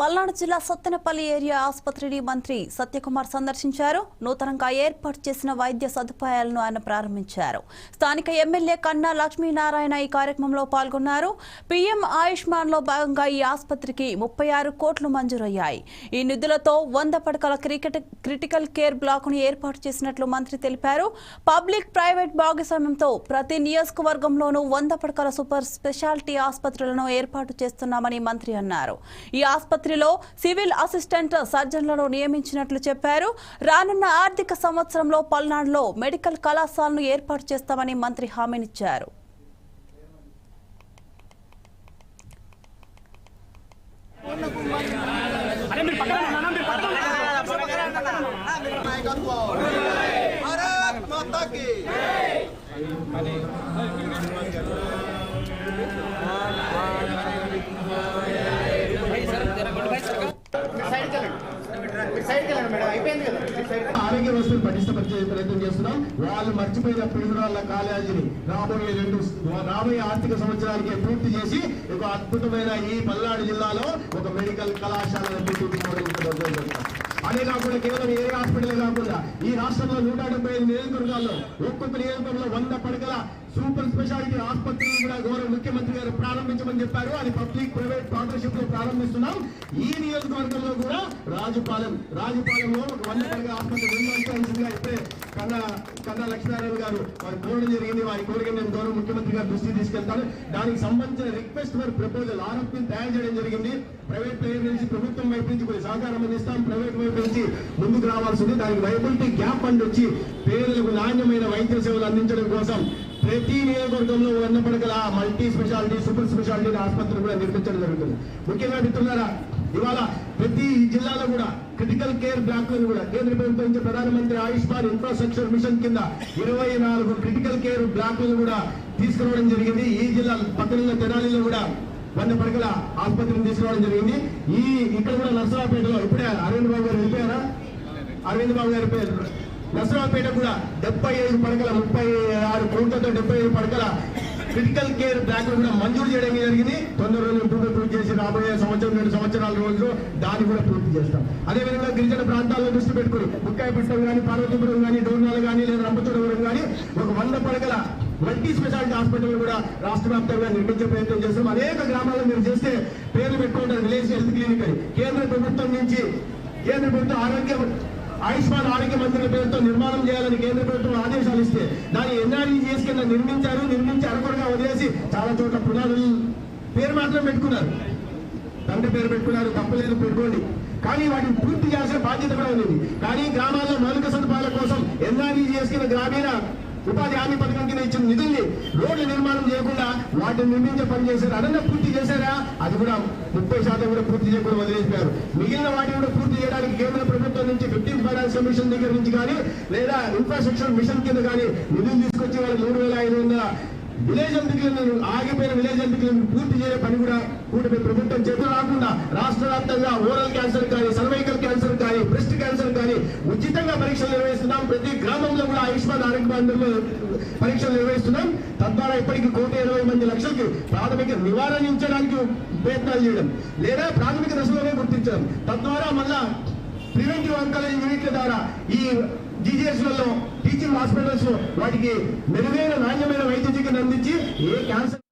పల్నాడు జిల్లా సత్తెనపల్లి ఏరియా ఆసుపత్రిని మంత్రి సత్యకుమార్ సందర్శించారు. నూతనంగా ఏర్పాటు చేసిన వైద్య సదుపాయాలను ఆయన ప్రారంభించారు. స్థానిక ఎమ్మెల్యే కన్నా లక్ష్మీనారాయణ ఈ కార్యక్రమంలో పాల్గొన్నారు. పీఎం ఆయుష్మాన్లో భాగంగా ఈ ఆసుపత్రికి ముప్పై ఆరు కోట్లు మంజూరయ్యాయి. ఈ నిధులతో వంద పడకల క్రికెట్ క్రిటికల్ కేర్ బ్లాక్ను ఏర్పాటు చేసినట్లు మంత్రి తెలిపారు. పబ్లిక్ ప్రైవేట్ భాగస్వామ్యంతో ప్రతి నియోజకవర్గంలోనూ వంద పడకల సూపర్ స్పెషాలిటీ ఆసుపత్రులను ఏర్పాటు చేస్తున్నామని మంత్రి అన్నారు. ఈ ఆసుపత్రి ఆసుపత్రిలో సివిల్ అసిస్టెంట్ సర్జన్లను నియమించినట్లు చెప్పారు. రానున్న ఆర్థిక సంవత్సరంలో పల్నాడులో మెడికల్ కళాశాలను ఏర్పాటు చేస్తామని మంత్రి హామీనిచ్చారు. మరి ఆరోగ్య వ్యవస్థను పటిష్టపరిచే ప్రయత్నం చేస్తున్నాం. వాళ్ళు మర్చిపోయిన పిల్లల కాలేజీని రాబోయే రెండు రాబోయే ఆర్థిక సంవత్సరానికి పూర్తి చేసి ఒక అద్భుతమైన ఈ పల్నాడు జిల్లాలో ఒక మెడికల్ కళాశాలను అదే కాకుండా కేవలం ఏ హాస్పిటల్ కాకుండా ఈ రాష్ట్రంలో నూట డెబ్బై ఐదు నియోజకవర్గాల్లో ఒక్కొక్క నియోజకవర్గంలో వంద పడకల సూపర్ స్పెషాలిటీ ఆసుపత్రులు కూడా గౌరవ ముఖ్యమంత్రి గారు ప్రారంభించమని చెప్పారు. అది పబ్లిక్ ప్రైవేట్ పార్ట్నర్షిప్ ప్రారంభిస్తున్నాం. ఈ నియోజకవర్గంలో కూడా రాజుపాలెం రాజుపాలెంలో ఒక వంద పడకల ఆసుపత్రి నిర్మించాల్సిందిగా ఇప్పుడే కన్నా కన్నా లక్ష్మీనారాయణ గారు వారి కోరడం జరిగింది. వారి కోరిక నేను గౌరవ ముఖ్యమంత్రి గారు దృష్టి తీసుకెళ్తాను. దానికి సంబంధించిన రిక్వెస్ట్ ఫర్ ప్రపోజల్ ఆరోపణ తయారు చేయడం జరిగింది. ప్రైవేట్ ప్లేయర్ నుంచి ప్రభుత్వం వైపు నుంచి కొన్ని సహకారం అందిస్తాం. ప్రైవేట్ వైపు నుంచి ముందుకు రావాల్సింది. దానికి వైబిలిటీ గ్యాప్ అండ్ వచ్చి పేదలకు నాణ్యమైన వైద్య సేవలు అందించడం కోసం ప్రతి నియోజకవర్గంలో వంద పడకల మల్టీ స్పెషాలిటీ సూపర్ స్పెషాలిటీ ఆసుపత్రులు కూడా నిర్మించడం జరుగుతుంది. ముఖ్యంగా మిత్రులారా ఇవాళ ప్రతి జిల్లాలో కూడా క్రిటికల్ కేర్ బ్లాక్లను కూడా కేంద్ర ప్రభుత్వం ప్రధానమంత్రి ఆయుష్మాన్ ఇన్ఫ్రాస్ట్రక్చర్ మిషన్ కింద ఇరవై నాలుగు క్రిటికల్ కేర్ బ్లాక్లను కూడా తీసుకురావడం జరిగింది. ఈ జిల్లా పక్కన తెనాలిలో కూడా వంద పడకల ఆసుపత్రిని తీసుకురావడం జరిగింది. ఈ ఇక్కడ కూడా నర్సరాపేటలో ఇప్పుడే అరవింద్ బాబు గారు వెళ్ళిపోయారా? అరవింద్ బాబు గారి పేరు. నర్సరావుపేట కూడా డెబ్బై ఐదు పడకల ముప్పై ఆరు కోట్లతో డెబ్బై ఐదు పడకల క్రిటికల్ కేర్ బ్లాక్ కూడా మంజూరు చేయడం జరిగింది. తొందర రోజులు ఇంప్రూవ్మెంట్ పూర్తి చేసి రాబోయే సంవత్సరం రెండు సంవత్సరాల రోజులు దాన్ని కూడా పూర్తి చేస్తాం. అదేవిధంగా గిరిజన ప్రాంతాల్లో దృష్టి పెట్టుకుని ముక్కాయపట్నం కానీ పార్వతీపురం కానీ డోర్నాలు కానీ లేదా రంపచోడవరం కానీ ఒక వంద పడకల మల్టీ స్పెషాలిటీ హాస్పిటల్ కూడా రాష్ట్ర వ్యాప్తంగా నిర్మించే ప్రయత్నం చేస్తాం. అనేక గ్రామాల్లో మీరు చేస్తే పేర్లు పెట్టుకుంటారు. విలేజ్ హెల్త్ క్లినిక్ అని. కేంద్ర ప్రభుత్వం నుంచి కేంద్ర ప్రభుత్వం ఆరోగ్య ఆయుష్మాన్ ఆరోగ్య మంత్రుల పేరుతో నిర్మాణం చేయాలని కేంద్ర ప్రభుత్వం ఆదేశాలు ఇస్తే దాన్ని ఎన్ఆర్ఈజీఎస్ కింద నిర్మించారు నిర్మించి అరకొరగా వదిలేసి చాలా చోట్ల పునాదులు పేరు మాత్రం పెట్టుకున్నారు. తండ్రి పేరు పెట్టుకున్నారు తప్పలేదు పెట్టుకోండి. కానీ వాటిని పూర్తి చేయాల్సిన బాధ్యత కూడా ఉంది కానీ గ్రామాల్లో మౌలిక సదుపాయాల కోసం ఎన్ఆర్ఈజీఎస్ కింద గ్రామీణ ఉపాధి హామీ పథకం కింద ఇచ్చిన నిధుల్ని రోడ్లు నిర్మాణం చేయకుండా వాటిని నిర్మించే పని చేశారు. అదన్నా పూర్తి చేశారా? అది కూడా ముప్పై శాతం కూడా పూర్తి చేయకుండా వదిలేసిపోయారు. మిగిలిన వాటిని కూడా పూర్తి చేయడానికి కేంద్ర ప్రభుత్వం నుంచి ఫిఫ్టీన్ ఫైనాన్స్ కమిషన్ దగ్గర నుంచి కానీ లేదా ఇన్ఫ్రాస్ట్రక్చర్ మిషన్ కింద కానీ నిధులు తీసుకొచ్చి వాళ్ళు మూడు వేల ఐదు వందల విలేజ్ ఎంపికలను ఆగిపోయిన విలేజ్ ఎంపికలను పూర్తి చేయ పని కూడా కూటమి ప్రభుత్వం చేతులు రాకుండా రాష్ట్ర వ్యాప్తంగా ఓరల్ క్యాన్సర్ కానీ సర్వైకల్ క్యాన్సర్ క్యాన్సర్ కానీ ఉచితంగా పరీక్షలు నిర్వహిస్తున్నాం. ప్రతి గ్రామంలో కూడా ఆయుష్మాన్ ఆరోగ్య మందిరంలో పరీక్షలు నిర్వహిస్తున్నాం. తద్వారా ఇప్పటికి కోటి ఇరవై మంది లక్షలకి ప్రాథమిక నివారించడానికి ప్రయత్నాలు చేయడం లేదా ప్రాథమిక దశలోనే గుర్తించడం. తద్వారా మళ్ళా ప్రివెంటివ్ అంకాలజీ యూనిట్ల ద్వారా ఈ జీజీఎస్లలో టీచింగ్ హాస్పిటల్స్ వాటికి మెరుగైన నాణ్యమైన వైద్య చికిత్స అందించి ఏ క్యాన్సర్